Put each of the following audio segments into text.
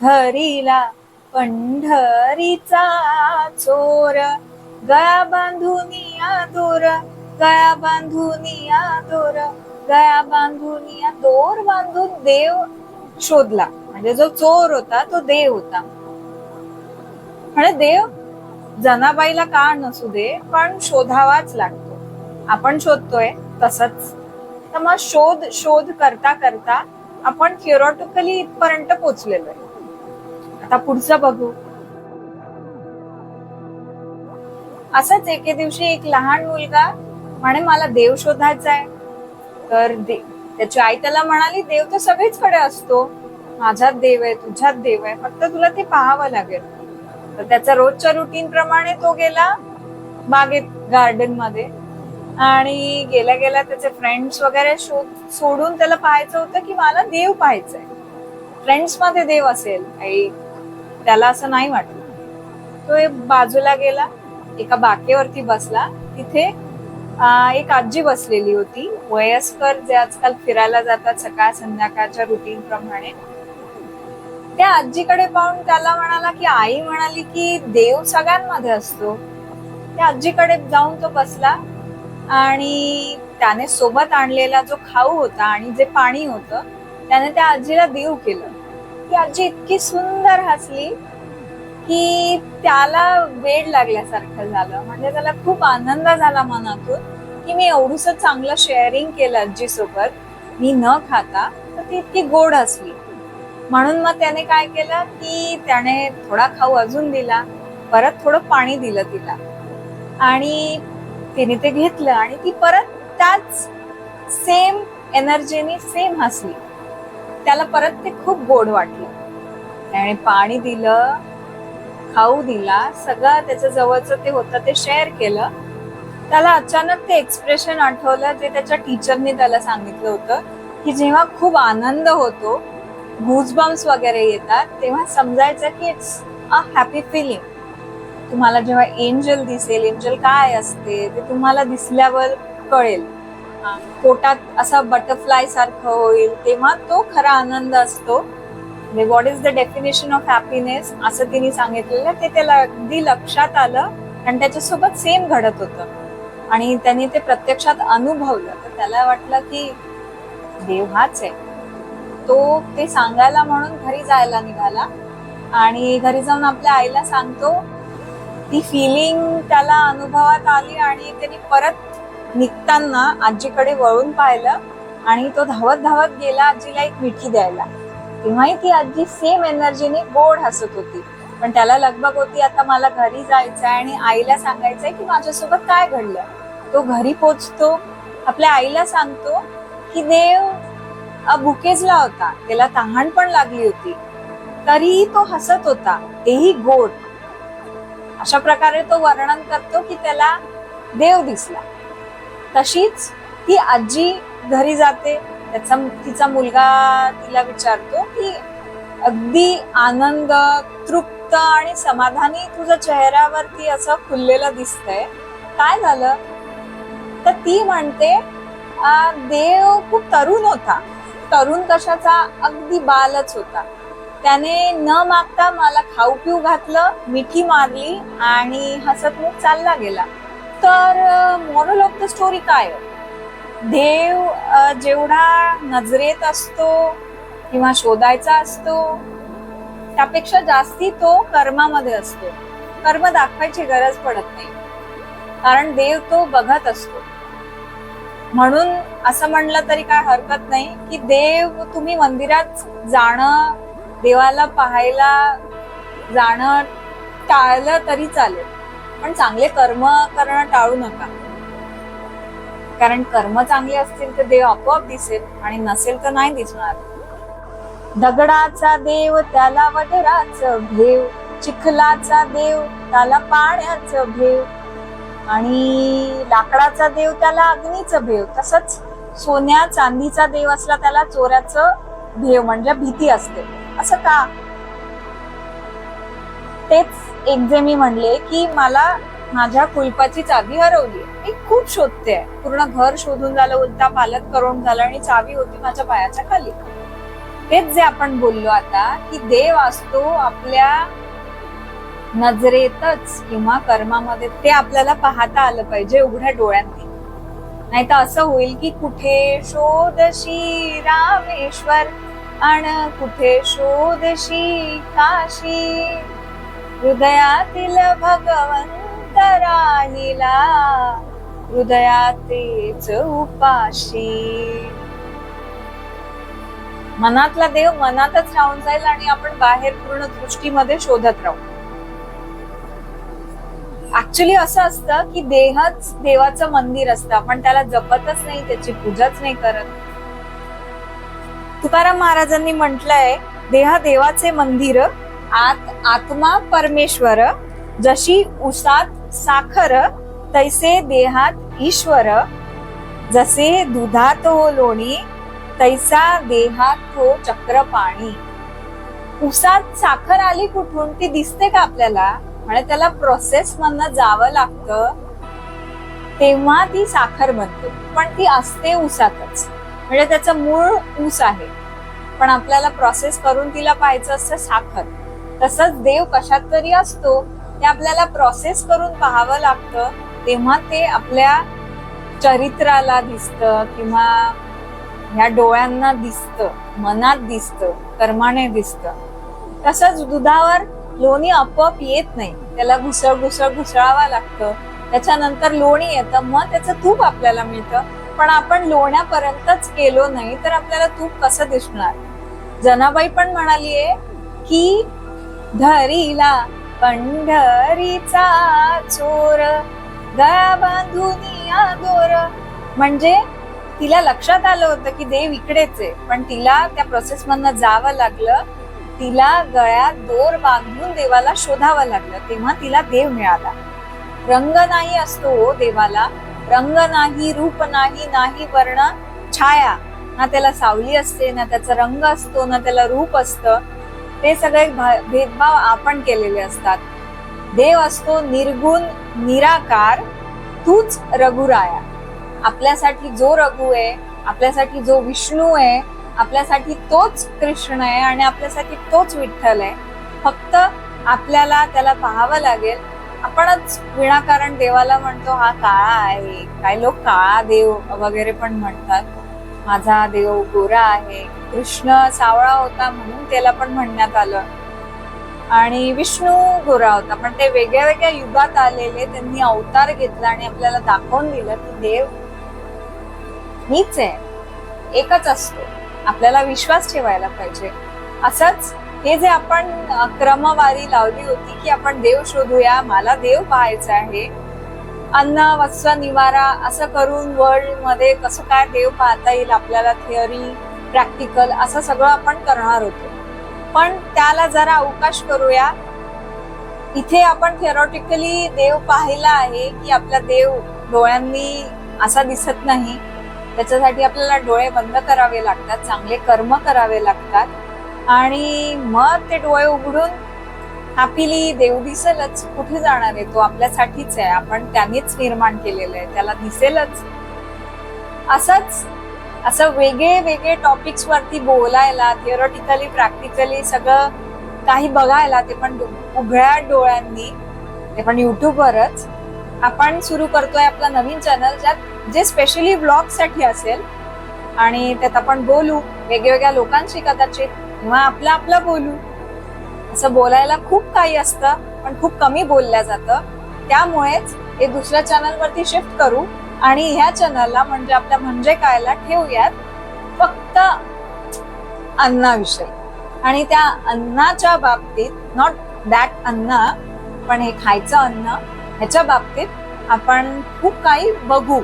हरीला पंढरीचा चोर. गया बांधून दोर गया बांधून दोर गया बांधून दोर बांधून देव शोधला. म्हणजे जो चोर होता तो देव होता. म्हणजे देव जनाबाईला का नसू दे पण शोधावाच लागतो. आपण शोधतोय तसंच. तर मग शोध शोध करता करता आपण थिओरॉटिकली इथपर्यंत पोचलेलो आहे आता पुढचं बघू. असंच एके दिवशी एक लहान मुलगा म्हणे मला देव शोधायचा आहे तर दे- त्याची आई त्याला म्हणाली देव तर सगळीच कडे असतो. माझ्यात देव आहे तुझ्यात देव आहे. फक्त तुला ते पाहावं लागेल. तर त्याचा रोजच्या रुटीन प्रमाणे तो गेला बागेत गार्डनमध्ये. आणि गेल्या गेल्या त्याचे फ्रेंड्स वगैरे शोध सोडून त्याला पाहायचं होतं की मला देव पाहायचंय. फ्रेंड्समध्ये देव असेल आई त्याला असं नाही वाटलं. तो एक बाजूला गेला एका बाकेवरती बसला. तिथे एक आजी बसलेली होती. वयस्कर जे आजकाल फिरायला जातात सकाळ संध्याकाळच्या रुटीन प्रमाणे. त्या आजीकडे पाहून त्याला म्हणाला की आई म्हणाली की देव सगळ्यांमध्ये असतो. त्या आजीकडे जाऊन तो बसला आणि त्याने सोबत आणलेला जो खाऊ होता आणि जे पाणी होतं त्याने त्या आजीला देव केलं. ती आजी इतकी सुंदर हसली की त्याला वेड लागल्यासारखं झालं. म्हणजे त्याला खूप आनंद झाला मनातून की मी एवढूस चांगलं शेअरिंग केलं आजी सोबत मी न खाता तर ती इतकी गोड हसली. म्हणून मग त्याने काय केलं की त्याने थोडा खाऊ अजून दिला परत थोडं पाणी दिलं तिला. आणि तिने ते घेतलं आणि ती परत त्याच सेम एनर्जीने सेम हसली. त्याला परत ते खूप गोड वाटलं. त्याने पाणी दिलं खाऊ दिला सगळं त्याच्या जवळचं ते होतं ते शेअर केलं. त्याला अचानक ते एक्सप्रेशन आठवलं जे त्याच्या टीचरने त्याला सांगितलं होतं की जेव्हा खूप आनंद होतो गुजबम्स वगैरे येतात तेव्हा समजायचं की इट्स अ हॅपी फिलिंग तुम्हाला जेव्हा एंजल दिसेल एंजल काय असते ते तुम्हाला दिसल्यावर कळेल. पोटात असा बटरफ्लाय सारखं होईल तेव्हा तो खरा आनंद असतो. What is the definition of happiness असं तिने सांगितलेलं ते त्याला अगदी लक्षात आलं आणि त्याच्यासोबत सेम घडत होतं. आणि त्यांनी ते प्रत्यक्षात अनुभवलं. तर त्याला वाटलं की देव हाच आहे. तो ते सांगायला म्हणून घरी जायला निघाला आणि घरी जाऊन आपल्या आईला सांगतो ती फिलिंग त्याला अनुभवात आली आणि त्याने परत निघताना आजीकडे वळून पाहिलं आणि तो धावत धावत गेला आजीला एक मिठी द्यायला. तेव्हाही ती आजी सेम एनर्जीने गोड हसत होती. पण त्याला लगबग होती आता मला घरी जायचंय आणि आईला सांगायचंय की माझ्यासोबत काय घडलं? तो घरी पोचतो आपल्या आईला सांगतो की देव भुकेजला होता त्याला तहान पण लागली होती. तरीही तो हसत होता तेही गोड. अशा प्रकारे तो वर्णन करतो की त्याला देव दिसला. तशीच ती आजी घरी जाते. त्याचा तिचा मुलगा तिला विचारतो की अगदी आनंद तृप्त आणि समाधानी तुझ्या चेहऱ्यावरती असं खुललेलं दिसतंय. काय झालं? तर ती म्हणते देव खूप तरुण होता. तरुण कशाचा? अगदी बालच होता. त्याने न मागता मला खाऊ पिऊ घातलं मिठी मारली आणि हसतमुख चालला गेला. तर मॉरल ऑफ द स्टोरी काय? आहे? देव जेवढा नजरेत असतो किंवा शोधायचा असतो त्यापेक्षा जास्ती तो कर्मामध्ये असतो. कर्म दाखवायची गरज पडत नाही. कारण देव तो बघत असतो. म्हणून असं म्हणलं तरी काय हरकत नाही की देव तुम्ही मंदिरात जाणं देवाला पाहायला जाणं टाळलं तरी चालेल. पण चांगले कर्म करणं टाळू नका. कारण कर्म चांगले असतील तर देव आपोआप दिसेल आणि नसेल तर नाही दिसणार. दगडाचा देव त्याला वडराच भेव चिखलाचा देव त्याला पाण्याचं भेव आणि लाकडाचा देव त्याला अग्नीचं भेव. तसंच सोन्या चांदीचा देव असला त्याला चोऱ्याचं भेव म्हणजे भीती असते. असं का? तेच एक जे मी म्हणले की मला माझ्या कुलपाची चावी हरवली. मी खूप शोधते. पूर्ण घर शोधून झालं उलटा पालक करून झालं आणि चावी होती माझ्या पायाच्या खाली. तेच जे आपण बोललो आता की देव असतो आपल्या नजरेतच किंवा कर्मामध्ये ते आपल्याला पाहता आलं पाहिजे उघड्या डोळ्यांनी. नाही तर असं होईल की कुठे शोधशी रामेश्वर आणि कुठे शोधशी काशी? हृदयातील भगवंत राहिला. हृदयातेच उपाशी. मनातला देव मनातच राहून जाईल आणि आपण बाहेर पूर्ण दृष्टीमध्ये शोधत राहू. ऍक्च्युली असं असतं की देहच देवाचं मंदिर असतं. आपण त्याला जपतच नाही त्याची पूजाच नाही करत. तुकाराम महाराजांनी म्हटलंय देहा देवाचे मंदिर आत आत्मा परमेश्वर जशी उसात साखर तैसे देहात ईश्वर. जसे दुधात हो लोणी तैसा देहात हो चक्र पाणी उसात साखर आली कुठून ती दिसते का आपल्याला? म्हणजे त्याला प्रोसेस मधनं जावं लागतं. तेव्हा ती साखर बनते. पण ती असते ऊसातच म्हणजे त्याचं मूळ ऊस आहे. पण आपल्याला प्रोसेस करून तिला पाहायचं असतं साखर. तसंच देव कशात तरी असतो ते आपल्याला प्रोसेस करून पाहावं लागतं तेव्हा ते आपल्या चरित्राला दिसतं किंवा ह्या डोळ्यांना दिसतं मनात दिसतं कर्माने दिसतं. तसंच दुधावर लोणी आपोआप येत नाही त्याला घुसळ घुसळ घुसळावं लागतं. त्याच्यानंतर लोणी येतं मग त्याचं तूप आपल्याला मिळतं. पण आपण लोण्यापर्यंतच गेलो नाही तर आपल्याला तूप कसं दिसणार? जनाबाई पण म्हणालीये की धरीला पंढरीचा चोर. गळा बांधून दोर. म्हणजे तिला लक्षात आलं होतं की देव इकडेच आहे पण तिला त्या प्रोसेस मधनं जावं लागलं. तिला गळ्यात दोर बांधून देवाला शोधावं लागलं तेव्हा तिला देव मिळाला. रंग नाही असतो हो देवाला. रंग नाही रूप नाही नाही वर्ण छाया. ना त्याला सावली असते ना त्याचा रंग असतो ना त्याला रूप असतं. ते सगळे भा- भेदभाव आपण केलेले असतात. देव असतो निर्गुण निराकार तूच रघुराया. आपल्यासाठी जो रघु आहे आपल्यासाठी जो विष्णू आहे आपल्यासाठी तोच कृष्ण आहे आणि आपल्यासाठी तोच विठ्ठल आहे. फक्त आपल्याला त्याला पाहावं लागेल. आपणच विनाकारण देवाला म्हणतो हा काळा आहे. काही लोक काळा देव वगैरे पण म्हणतात. माझा देव गोरा आहे. कृष्ण सावळा होता म्हणून त्याला पण म्हणण्यात आलं. आणि विष्णू गोरा होता. पण ते वेगळ्या वेगळ्या युगात आलेले त्यांनी अवतार घेतला आणि आपल्याला दाखवून दिलं की देव मीच आहे. एकच असतो. आपल्याला विश्वास ठेवायला पाहिजे. असंच हे जे आपण क्रमवारी लावली होती की आपण देव शोधूया मला देव पाहायचा आहे अन्न वस्त्र निवारा असं करून वर्ल्डमध्ये कसं काय देव पाहता येईल आपल्याला थिअरी प्रॅक्टिकल असं सगळं आपण करणार होतो. पण त्याला जरा अवकाश करूया. इथे आपण थिअरॉटिकली देव पाहिला आहे की आपला देव डोळ्यांनी असा दिसत नाही. त्याच्यासाठी आपल्याला डोळे बंद करावे लागतात चांगले कर्म करावे लागतात. आणि मग ते डोळे उघडून हॅपीली देव दिसेलच कुठे जाणार आहे? तो आपल्यासाठीच आहे. आपण त्यानेच निर्माण केलेलं आहे. त्याला दिसेलच. असंच असं वेगळे वेगळे टॉपिक्स वरती बोलायला थिअरॉटिकली प्रॅक्टिकली सगळं काही बघायला ते पण उघड्या डोळ्यांनी ते पण युट्यूबवरच आपण सुरू करतोय आपला नवीन चॅनल ज्यात जे स्पेशली ब्लॉगसाठी असेल आणि त्यात आपण बोलू वेगवेगळ्या लोकांशी कदाचित किंवा आपलं आपलं बोलू. असं बोलायला खूप काही असतं पण खूप कमी बोलल्या जातं. त्यामुळेच हे दुसऱ्या चॅनल वरती शिफ्ट करू आणि ह्या चॅनलला म्हणजे आपल्या म्हणजे कायला ठेवूयात फक्त अन्नाविषयी आणि त्या अन्नाच्या बाबतीत नॉट दॅट अन्न पण हे खायचं अन्न ह्याच्या बाबतीत आपण खूप काही बघू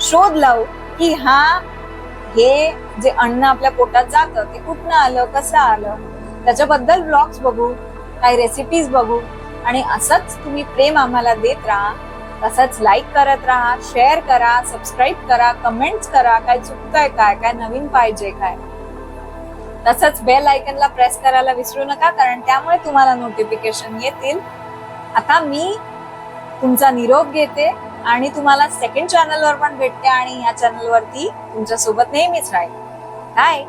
शोध लावू की हा हे जे अन्न आपल्या पोटात जातं ते कुठनं आलं कसं आलं त्याच्याबद्दल ब्लॉग्स बघू काही रेसिपीज बघू. आणि असंच तुम्ही प्रेम आम्हाला देत राहा तसंच लाईक करत राहा शेअर करा सबस्क्राईब करा कमेंट्स करा काय चुकतंय काय काय नवीन पाहिजे काय. तसंच बेल आयकनला प्रेस करायला विसरू नका कारण त्यामुळे तुम्हाला नोटिफिकेशन येतील. आता मी तुमचा निरोप घेते आणि तुम्हाला सेकंड चॅनलवर पण भेटते आणि या चॅनलवरती तुमच्यासोबत नेहमीच राहील बाय